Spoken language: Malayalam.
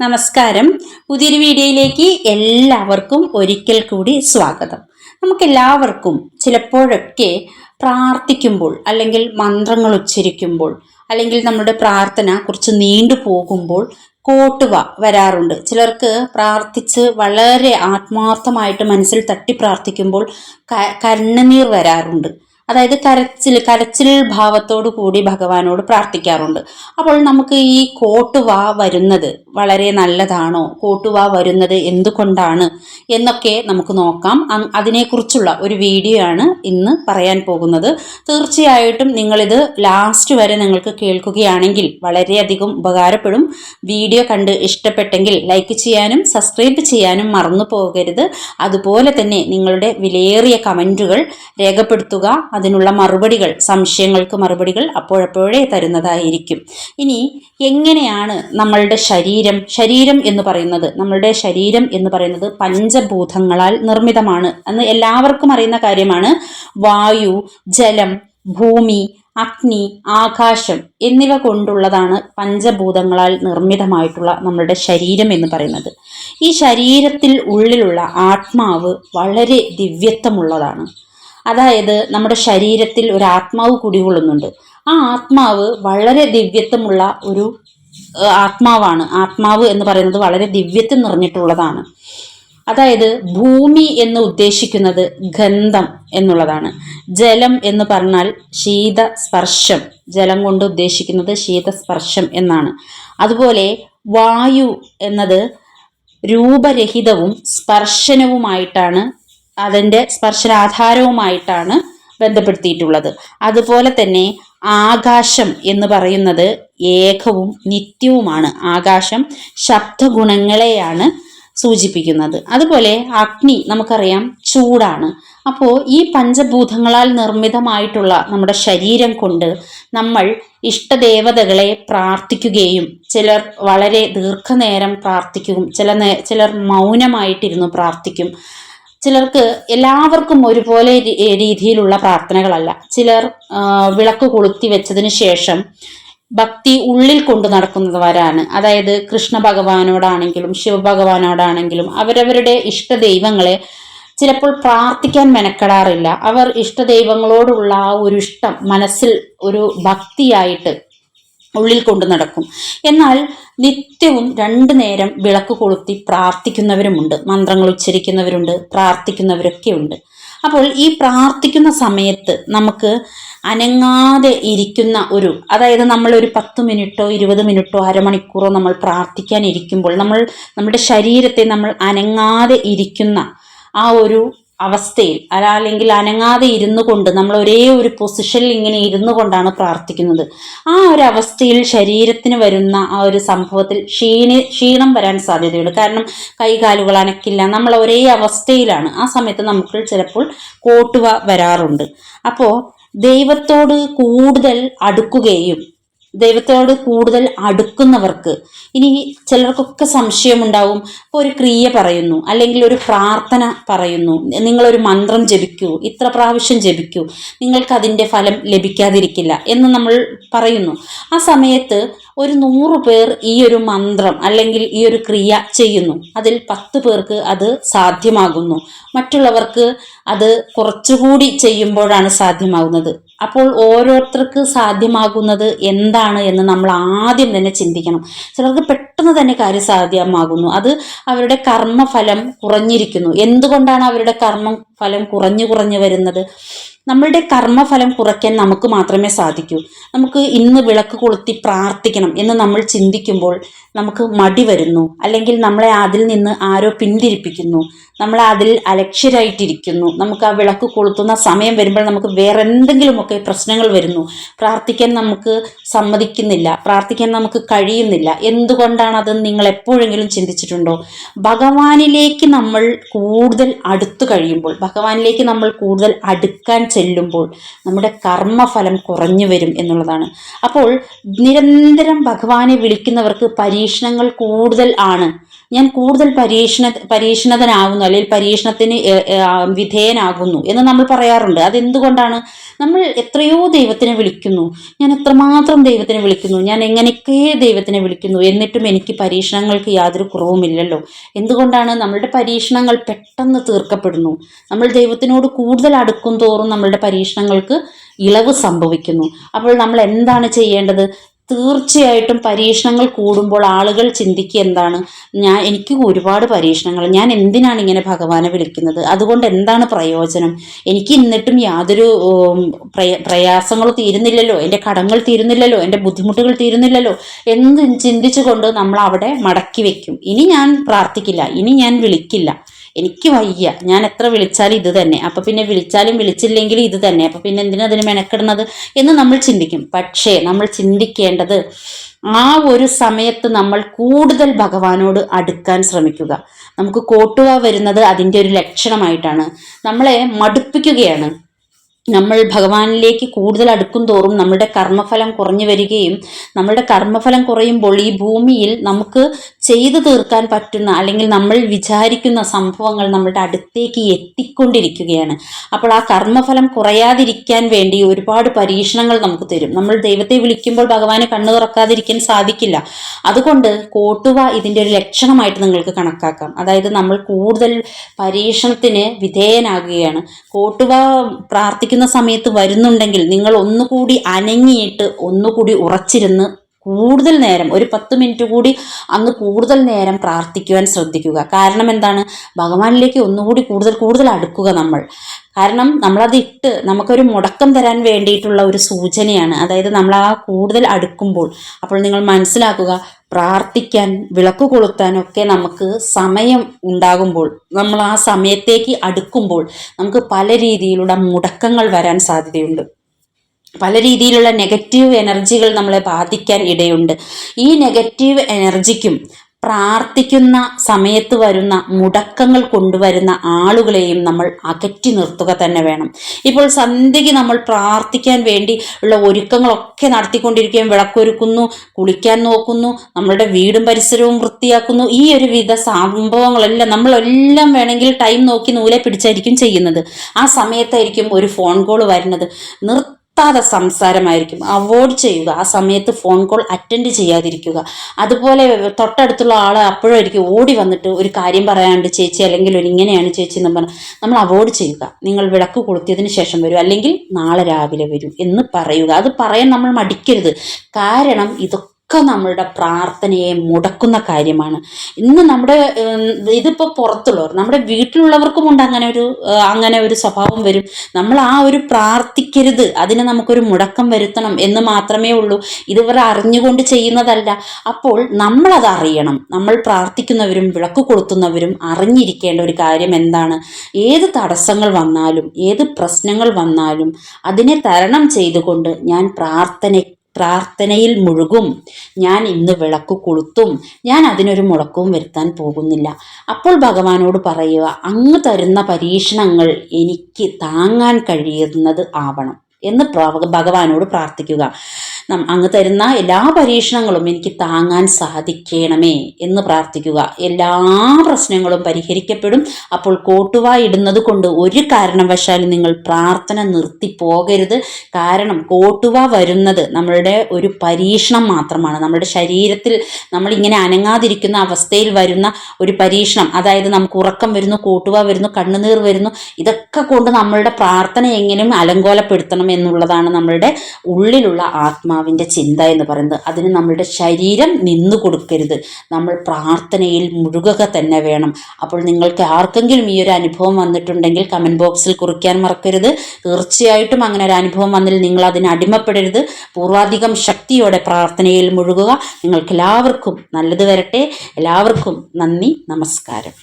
നമസ്കാരം. പുതിയൊരു വീഡിയോയിലേക്ക് എല്ലാവർക്കും ഒരിക്കൽ കൂടി സ്വാഗതം. നമുക്കെല്ലാവർക്കും ചിലപ്പോഴൊക്കെ പ്രാർത്ഥിക്കുമ്പോൾ അല്ലെങ്കിൽ മന്ത്രങ്ങൾ ഉച്ചരിക്കുമ്പോൾ അല്ലെങ്കിൽ നമ്മുടെ പ്രാർത്ഥന കുറച്ച് നീണ്ടു പോകുമ്പോൾ കോട്ടുവ വരാറുണ്ട്. ചിലർക്ക് പ്രാർത്ഥിച്ച് വളരെ ആത്മാർത്ഥമായിട്ട് മനസ്സിൽ തട്ടി പ്രാർത്ഥിക്കുമ്പോൾ കണ്ണുനീർ വരാറുണ്ട്. അതായത് കരച്ചിൽ കരച്ചിൽ ഭാവത്തോടു കൂടി ഭഗവാനോട് പ്രാർത്ഥിക്കാറുണ്ട്. അപ്പോൾ നമുക്ക് ഈ കോട്ടുവ വരുന്നത് വളരെ നല്ലതാണോ? കോട്ടുവ വരുന്നത് എന്തുകൊണ്ടാണ്? എന്നൊക്കെ നമുക്ക് നോക്കാം. അതിനെക്കുറിച്ചുള്ള ഒരു വീഡിയോ ആണ് ഇന്ന് പറയാൻ പോകുന്നത്. തീർച്ചയായിട്ടും നിങ്ങളിത് ലാസ്റ്റ് വരെ നിങ്ങൾക്ക് കേൾക്കുകയാണെങ്കിൽ വളരെയധികം ഉപകാരപ്പെടും. വീഡിയോ കണ്ട് ഇഷ്ടപ്പെട്ടെങ്കിൽ ലൈക്ക് ചെയ്യാനും സബ്സ്ക്രൈബ് ചെയ്യാനും മറന്നു പോകരുത്. അതുപോലെ തന്നെ നിങ്ങളുടെ വിലയേറിയ കമന്റുകൾ രേഖപ്പെടുത്തുക. അതിനുള്ള മറുപടികൾ സംശയങ്ങൾക്ക് മറുപടികൾ അപ്പോഴപ്പോഴേ തരുന്നതായിരിക്കും. ഇനി എങ്ങനെയാണ് നമ്മളുടെ ശരീരം ശരീരം എന്ന് പറയുന്നത്? നമ്മളുടെ ശരീരം എന്ന് പറയുന്നത് പഞ്ചഭൂതങ്ങളാൽ നിർമ്മിതമാണ് എന്ന് എല്ലാവർക്കും അറിയുന്ന കാര്യമാണ്. വായു ജലം ഭൂമി അഗ്നി ആകാശം എന്നിവ കൊണ്ടുള്ളതാണ് പഞ്ചഭൂതങ്ങളാൽ നിർമ്മിതമായിട്ടുള്ള നമ്മളുടെ ശരീരം എന്ന് പറയുന്നത്. ഈ ശരീരത്തിൽ ഉള്ളിലുള്ള ആത്മാവ് വളരെ ദിവ്യത്വമുള്ളതാണ്. അതായത് നമ്മുടെ ശരീരത്തിൽ ഒരു ആത്മാവ് കുടികൊള്ളുന്നുണ്ട്. ആ ആത്മാവ് വളരെ ദിവ്യത്വമുള്ള ഒരു ആത്മാവാണ്. ആത്മാവ് എന്ന് പറയുന്നത് വളരെ ദിവ്യത്വം നിറഞ്ഞിട്ടുള്ളതാണ്. അതായത് ഭൂമി എന്ന് ഉദ്ദേശിക്കുന്നത് ഗന്ധം എന്നുള്ളതാണ്. ജലം എന്ന് പറഞ്ഞാൽ ശീത സ്പർശം ജലം കൊണ്ട് ഉദ്ദേശിക്കുന്നത് ശീതസ്പർശം എന്നാണ്. അതുപോലെ വായു എന്നത് രൂപരഹിതവും സ്പർശനവുമായിട്ടാണ് അതിന്റെ സ്പർശനാധാരവുമായിട്ടാണ് ബന്ധപ്പെടുത്തിയിട്ടുള്ളത്. അതുപോലെ തന്നെ ആകാശം എന്ന് പറയുന്നത് ഏകവും നിത്യവുമാണ്. ആകാശം ശബ്ദഗുണങ്ങളെയാണ് സൂചിപ്പിക്കുന്നത്. അതുപോലെ അഗ്നി നമുക്കറിയാം ചൂടാണ്. അപ്പോൾ ഈ പഞ്ചഭൂതങ്ങളാൽ നിർമ്മിതമായിട്ടുള്ള നമ്മുടെ ശരീരം കൊണ്ട് നമ്മൾ ഇഷ്ടദേവതകളെ പ്രാർത്ഥിക്കുകയും ചിലർ വളരെ ദീർഘനേരം പ്രാർത്ഥിക്കും ചില ചിലർ മൗനമായിട്ടിരുന്നു പ്രാർത്ഥിക്കും. ചിലർക്ക് എല്ലാവർക്കും ഒരുപോലെ രീതിയിലുള്ള പ്രാർത്ഥനകളല്ല. ചിലർ വിളക്ക് കൊളുത്തി വെച്ചതിന് ശേഷം ഭക്തി ഉള്ളിൽ കൊണ്ടു നടക്കുന്നവരാണ്. അതായത് കൃഷ്ണ ഭഗവാനോടാണെങ്കിലും ശിവഭഗവാനോടാണെങ്കിലും അവരവരുടെ ഇഷ്ട ദൈവങ്ങളെ ചിലപ്പോൾ പ്രാർത്ഥിക്കാൻ മെനക്കെടാറില്ല. അവർ ഇഷ്ടദൈവങ്ങളോടുള്ള ആ ഒരു ഇഷ്ടം മനസ്സിൽ ഒരു ഭക്തിയായിട്ട് ഉള്ളിൽ കൊണ്ടു നടക്കും. എന്നാൽ നിത്യവും രണ്ടു നേരം വിളക്ക് കൊളുത്തി പ്രാർത്ഥിക്കുന്നവരുമുണ്ട്. മന്ത്രങ്ങൾ ഉച്ചരിക്കുന്നവരുണ്ട് പ്രാർത്ഥിക്കുന്നവരൊക്കെ ഉണ്ട് അപ്പോൾ ഈ പ്രാർത്ഥിക്കുന്ന സമയത്ത് നമുക്ക് അനങ്ങാതെ ഇരിക്കുന്ന ഒരു അതായത് നമ്മൾ ഒരു പത്ത് മിനിറ്റോ ഇരുപത് മിനിറ്റോ അരമണിക്കൂറോ നമ്മൾ പ്രാർത്ഥിക്കാൻ ഇരിക്കുമ്പോൾ നമ്മൾ നമ്മുടെ ശരീരത്തെ നമ്മൾ അനങ്ങാതെ ഇരിക്കുന്ന ആ ഒരു അവസ്ഥയിൽ അല്ല അല്ലെങ്കിൽ അനങ്ങാതെ ഇരുന്നു കൊണ്ട് നമ്മൾ ഒരേ ഒരു പൊസിഷനിൽ ഇങ്ങനെ ഇരുന്നു കൊണ്ടാണ് പ്രാർത്ഥിക്കുന്നത്. ആ ഒരു അവസ്ഥയിൽ ശരീരത്തിന് വരുന്ന ആ ഒരു സംഭവത്തിൽ ക്ഷീണി ക്ഷീണം വരാൻ സാധ്യതയുണ്ട്. കാരണം കൈകാലുകൾ അനക്കില്ല. നമ്മൾ ഒരേ അവസ്ഥയിലാണ്. ആ സമയത്ത് നമുക്ക് ചിലപ്പോൾ കോട്ടുവ വരാറുണ്ട്. അപ്പോൾ ദൈവത്തോട് കൂടുതൽ അടുക്കുകയും ദൈവത്തോട് കൂടുതൽ അടുക്കുന്നവർക്ക്. ഇനി ചിലർക്കൊക്കെ സംശയമുണ്ടാവും. ഇപ്പോൾ ഒരു ക്രിയ പറയുന്നു. അല്ലെങ്കിൽ ഒരു പ്രാർത്ഥന പറയുന്നു. നിങ്ങളൊരു മന്ത്രം ജപിക്കൂ. ഇത്ര പ്രാവശ്യം ജപിക്കൂ. നിങ്ങൾക്ക് അതിന്റെ ഫലം ലഭിക്കാതിരിക്കില്ല എന്ന് നമ്മൾ പറയുന്നു. ആ സമയത്ത് ഒരു നൂറ് പേർ ഈ ഒരു മന്ത്രം അല്ലെങ്കിൽ ഈ ഒരു ക്രിയ ചെയ്യുന്നു. അതിൽ പത്ത് പേർക്ക് അത് സാധ്യമാകുന്നു. മറ്റുള്ളവർക്ക് അത് കുറച്ചുകൂടി ചെയ്യുമ്പോഴാണ് സാധ്യമാകുന്നത്. അപ്പോൾ ഓരോരുത്തർക്ക് സാധ്യമാകുന്നത് എന്താണ് എന്ന് നമ്മൾ ആദ്യം തന്നെ ചിന്തിക്കണം. ചിലർക്ക് പെട്ടെന്ന് തന്നെ കാര്യം സാധ്യമാകുന്നു അത് അവരുടെ കർമ്മഫലം കുറഞ്ഞിരിക്കുന്നു. എന്തുകൊണ്ടാണ് അവരുടെ കർമ്മ ഫലം കുറഞ്ഞു കുറഞ്ഞു വരുന്നത്. നമ്മളുടെ കർമ്മഫലം കുറയ്ക്കാൻ നമുക്ക് മാത്രമേ സാധിക്കൂ. നമുക്ക് ഇന്ന് വിളക്ക് കൊളുത്തി പ്രാർത്ഥിക്കണം എന്ന് നമ്മൾ ചിന്തിക്കുമ്പോൾ നമുക്ക് മടി വരുന്നു. അല്ലെങ്കിൽ നമ്മളെ അതിൽ നിന്ന് ആരോ പിന്തിരിപ്പിക്കുന്നു. നമ്മളെ അതിൽ അലക്ഷ്യരായിട്ടിരിക്കുന്നു. നമുക്ക് ആ വിളക്ക് കൊളുത്തുന്ന സമയം വരുമ്പോൾ നമുക്ക് വേറെ എന്തെങ്കിലുമൊക്കെ പ്രശ്നങ്ങൾ വരുന്നു. പ്രാർത്ഥിക്കാൻ നമുക്ക് സമ്മതിക്കുന്നില്ല. പ്രാർത്ഥിക്കാൻ നമുക്ക് കഴിയുന്നില്ല. എന്തുകൊണ്ടാണത് നിങ്ങൾ എപ്പോഴെങ്കിലും ചിന്തിച്ചിട്ടുണ്ടോ? ഭഗവാനിലേക്ക് നമ്മൾ കൂടുതൽ അടുത്തു കഴിയുമ്പോൾ ഭഗവാനിലേക്ക് നമ്മൾ കൂടുതൽ അടുക്കാൻ ചെല്ലുമ്പോൾ നമ്മുടെ കർമ്മഫലം കുറഞ്ഞു വരും എന്നുള്ളതാണ്. അപ്പോൾ നിരന്തരം ഭഗവാനെ വിളിക്കുന്നവർക്ക് പരീക്ഷണങ്ങൾ കൂടുതൽ ആണ്. ഞാൻ കൂടുതൽ പരീക്ഷണ പരീക്ഷണതനാകുന്നു അല്ലെങ്കിൽ പരീക്ഷണത്തിന് വിധേയനാകുന്നു എന്ന് നമ്മൾ പറയാറുണ്ട്. അതെന്തുകൊണ്ടാണ്? നമ്മൾ എത്രയോ ദൈവത്തിനെ വിളിക്കുന്നു. ഞാൻ എത്രമാത്രം ദൈവത്തിനെ വിളിക്കുന്നു? ഞാൻ എങ്ങനെയൊക്കെ ദൈവത്തിനെ വിളിക്കുന്നു? എന്നിട്ടും എനിക്ക് പരീക്ഷണങ്ങൾക്ക് യാതൊരു കുറവുമില്ലല്ലോ. എന്തുകൊണ്ടാണ്? നമ്മളുടെ പരീക്ഷണങ്ങൾ പെട്ടെന്ന് തീർക്കപ്പെടുന്നു. നമ്മൾ ദൈവത്തിനോട് കൂടുതൽ അടുക്കും തോറും നമ്മളുടെ പരീക്ഷണങ്ങൾക്ക് ഇളവ് സംഭവിക്കുന്നു. അപ്പോൾ നമ്മൾ എന്താണ് ചെയ്യേണ്ടത്? തീർച്ചയായിട്ടും പരീക്ഷണങ്ങൾ കൂടുമ്പോൾ ആളുകൾ ചിന്തിക്കുക എന്താണ്? ഞാൻ എനിക്ക് ഒരുപാട് പരീക്ഷണങ്ങൾ ഞാൻ എന്തിനാണ് ഇങ്ങനെ ഭഗവാനെ വിളിക്കുന്നത്? അതുകൊണ്ട് എന്താണ് പ്രയോജനം? എനിക്ക് എന്നിട്ടും യാതൊരു ഉം, പ്രയ പ്രയാസങ്ങളും തീരുന്നില്ലല്ലോ എന്റെ കടങ്ങൾ തീരുന്നില്ലല്ലോ എന്റെ ബുദ്ധിമുട്ടുകൾ തീരുന്നില്ലല്ലോ എന്ന് ചിന്തിച്ചുകൊണ്ട് നമ്മൾ അവിടെ മടക്കി വെക്കും. ഇനി ഞാൻ പ്രാർത്ഥിക്കില്ല ഇനി ഞാൻ വിളിക്കില്ല. എനിക്ക് വയ്യ. ഞാൻ എത്ര വിളിച്ചാലും ഇത് തന്നെ. അപ്പം പിന്നെ വിളിച്ചാലും വിളിച്ചില്ലെങ്കിലും ഇത് തന്നെ. അപ്പം പിന്നെ എന്തിനാ അതിന് മെനക്കെടുന്നത് എന്ന് നമ്മൾ ചിന്തിക്കും. പക്ഷേ നമ്മൾ ചിന്തിക്കേണ്ടത് ആ ഒരു സമയത്ത് നമ്മൾ കൂടുതൽ ഭഗവാനോട് അടുക്കാൻ ശ്രമിക്കുക. നമുക്ക് കോട്ടുക വരുന്നത് അതിന്റെ ഒരു ലക്ഷണമായിട്ടാണ്. നമ്മളെ മടുപ്പിക്കുകയാണ്. നമ്മൾ ഭഗവാനിലേക്ക് കൂടുതൽ അടുക്കും തോറും നമ്മുടെ കർമ്മഫലം കുറഞ്ഞു വരികയും നമ്മളുടെ കർമ്മഫലം കുറയുമ്പോൾ ഈ ഭൂമിയിൽ നമുക്ക് ചെയ്തു തീർക്കാൻ പറ്റുന്ന അല്ലെങ്കിൽ നമ്മൾ വിചാരിക്കുന്ന സംഭവങ്ങൾ നമ്മുടെ അടുത്തേക്ക് എത്തിക്കൊണ്ടിരിക്കുകയാണ്. അപ്പോൾ ആ കർമ്മഫലം കുറയാതിരിക്കാൻ വേണ്ടി ഒരുപാട് പരീക്ഷണങ്ങൾ നമുക്ക് തരും. നമ്മൾ ദൈവത്തെ വിളിക്കുമ്പോൾ ഭഗവാനെ കണ്ണു തുറക്കാതിരിക്കാൻ സാധിക്കില്ല. അതുകൊണ്ട് കോട്ടുവ ഇതിന്റെ ഒരു ലക്ഷണമായിട്ട് നിങ്ങൾക്ക് കണക്കാക്കാം. അതായത് നമ്മൾ കൂടുതൽ പരീക്ഷണത്തിന് വിധേയനാകുകയാണ്. കോട്ടുവ പ്രാർത്ഥിക്കുന്ന സമയത്ത് വരുന്നുണ്ടെങ്കിൽ നിങ്ങൾ ഒന്നുകൂടി അനങ്ങിയിട്ട് ഒന്നുകൂടി ഉറച്ചിരുന്ന് കൂടുതൽ നേരം ഒരു പത്ത് മിനിറ്റ് കൂടി അന്ന് കൂടുതൽ നേരം പ്രാർത്ഥിക്കുവാൻ ശ്രദ്ധിക്കുക. കാരണം എന്താണ്? ഭഗവാനിലേക്ക് ഒന്നുകൂടി കൂടുതൽ കൂടുതൽ അടുക്കുക നമ്മൾ. കാരണം നമ്മളത് ഇട്ട് നമുക്കൊരു മുടക്കം തരാൻ വേണ്ടിയിട്ടുള്ള ഒരു സൂചനയാണ്. അതായത് നമ്മൾ ആ കൂടുതൽ അടുക്കുമ്പോൾ അപ്പോൾ നിങ്ങൾ മനസ്സിലാക്കുക പ്രാർത്ഥിക്കാൻ വിളക്ക് കൊളുത്താനൊക്കെ നമുക്ക് സമയം ഉണ്ടാകുമ്പോൾ നമ്മൾ ആ സമയത്തേക്ക് അടുക്കുമ്പോൾ നമുക്ക് പല രീതിയിലുള്ള മുടക്കങ്ങൾ വരാൻ സാധ്യതയുണ്ട്. പല രീതിയിലുള്ള നെഗറ്റീവ് എനർജികൾ നമ്മളെ ബാധിക്കാൻ ഇടയുണ്ട്. ഈ നെഗറ്റീവ് എനർജിക്കും പ്രാർത്ഥിക്കുന്ന സമയത്ത് വരുന്ന മുടക്കങ്ങൾ കൊണ്ടുവരുന്ന ആളുകളെയും നമ്മൾ അകറ്റി നിർത്തുക തന്നെ വേണം. ഇപ്പോൾ സന്ധ്യയ്ക്ക് നമ്മൾ പ്രാർത്ഥിക്കാൻ വേണ്ടി ഉള്ള ഒരുക്കങ്ങളൊക്കെ നടത്തിക്കൊണ്ടിരിക്കുകയും വിളക്കൊരുക്കുന്നു കുളിക്കാൻ നോക്കുന്നു നമ്മളുടെ വീടും പരിസരവും വൃത്തിയാക്കുന്നു ഈ ഒരു വിധ സംഭവങ്ങളെല്ലാം നമ്മളെല്ലാം വേണമെങ്കിൽ ടൈം നോക്കി നൂലെ പിടിച്ചായിരിക്കും ചെയ്യുന്നത്. ആ സമയത്തായിരിക്കും ഒരു ഫോൺ കോൾ വരുന്നത്. നിർ നിർത്താതെ സംസാരമായിരിക്കും. അവോയ്ഡ് ചെയ്യുക. ആ സമയത്ത് ഫോൺ കോൾ അറ്റൻഡ് ചെയ്യാതിരിക്കുക. അതുപോലെ തൊട്ടടുത്തുള്ള ആൾ അപ്പോഴായിരിക്കും ഓടി വന്നിട്ട് ഒരു കാര്യം പറയാണ്ട് ചേച്ചി അല്ലെങ്കിൽ ഒരു ഇങ്ങനെയാണ് ചേച്ചി എന്ന് പറഞ്ഞാൽ നമ്മൾ അവോയ്ഡ് ചെയ്യുക. നിങ്ങൾ വിളക്ക് കൊളുത്തിയതിന് ശേഷം വരും. അല്ലെങ്കിൽ നാളെ രാവിലെ വരും എന്ന് പറയുക. അത് പറയാൻ നമ്മൾ മടിക്കരുത്. കാരണം ഇതൊക്കെ ഒക്കെ നമ്മളുടെ പ്രാർത്ഥനയെ മുടക്കുന്ന കാര്യമാണ്. ഇന്ന് നമ്മുടെ ഇതിപ്പോൾ പുറത്തുള്ളവർ നമ്മുടെ വീട്ടിലുള്ളവർക്കും ഉണ്ട് അങ്ങനെ ഒരു അങ്ങനെ ഒരു സ്വഭാവം വരും. നമ്മൾ ആ ഒരു പ്രാർത്ഥിക്കരുത്. അതിന് നമുക്കൊരു മുടക്കം വരുത്തണം എന്ന് മാത്രമേ ഉള്ളൂ. ഇതുവർ അറിഞ്ഞുകൊണ്ട് ചെയ്യുന്നതല്ല. അപ്പോൾ നമ്മളത് അറിയണം. നമ്മൾ പ്രാർത്ഥിക്കുന്നവരും വിളക്ക് കൊളുത്തുന്നവരും അറിഞ്ഞിരിക്കേണ്ട ഒരു കാര്യം എന്താണ്? ഏത് തടസ്സങ്ങൾ വന്നാലും ഏത് പ്രശ്നങ്ങൾ വന്നാലും അതിനെ തരണം ചെയ്തുകൊണ്ട് ഞാൻ പ്രാർത്ഥന പ്രാർത്ഥനയിൽ മുഴുകും. ഞാൻ ഇന്ന് വിളക്ക് കൊളുത്തും. ഞാൻ അതിനൊരു മുടക്കവും വരുത്താൻ പോകുന്നില്ല. അപ്പോൾ ഭഗവാനോട് പറയുക അങ്ങ് തരുന്ന പരീക്ഷണങ്ങൾ എനിക്ക് താങ്ങാൻ കഴിയുന്നത് ആവണം എന്ന് ഭഗവാനോട് പ്രാർത്ഥിക്കുക. അങ്ങ് തരുന്ന എല്ലാ പരീക്ഷണങ്ങളും എനിക്ക് താങ്ങാൻ സാധിക്കണമേ എന്ന് പ്രാർത്ഥിക്കുക. എല്ലാ പ്രശ്നങ്ങളും പരിഹരിക്കപ്പെടും. അപ്പോൾ കോട്ടുവ ഇടുന്നത് കൊണ്ട് ഒരു കാരണവശാലും നിങ്ങൾ പ്രാർത്ഥന നിർത്തി പോകരുത്. കാരണം കോട്ടുവ വരുന്നത് നമ്മളുടെ ഒരു പരീക്ഷണം മാത്രമാണ്. നമ്മുടെ ശരീരത്തിൽ നമ്മൾ ഇങ്ങനെ അനങ്ങാതിരിക്കുന്ന അവസ്ഥയിൽ വരുന്ന ഒരു പരീക്ഷണം. അതായത് നമുക്ക് ഉറക്കം വരുന്നു കോട്ടുവ വരുന്നു കണ്ണുനീർ വരുന്നു. ഇതൊക്കെ കൊണ്ട് നമ്മളുടെ പ്രാർത്ഥന എങ്ങനെയും അലങ്കോലപ്പെടുത്തണം എന്നുള്ളതാണ് നമ്മളുടെ ഉള്ളിലുള്ള ആത്മാവിന്റെ ചിന്ത എന്ന് പറയുന്നത് അതിന് നമ്മളുടെ ശരീരം നിന്നു കൊടുക്കരുത്. നമ്മൾ പ്രാർത്ഥനയിൽ മുഴുകുക തന്നെ വേണം. അപ്പോൾ നിങ്ങൾക്ക് ആർക്കെങ്കിലും ഈ ഒരു അനുഭവം വന്നിട്ടുണ്ടെങ്കിൽ കമന്റ് ബോക്സിൽ കുറിക്കാൻ മറക്കരുത്. തീർച്ചയായിട്ടും അങ്ങനെ ഒരു അനുഭവം വന്നിൽ നിങ്ങൾ അതിന് അടിമപ്പെടരുത്. പൂർവാധികം ശക്തിയോടെ പ്രാർത്ഥനയിൽ മുഴുകുക. നിങ്ങൾക്ക് എല്ലാവർക്കും നല്ലത് വരട്ടെ. എല്ലാവർക്കും നന്ദി. നമസ്കാരം.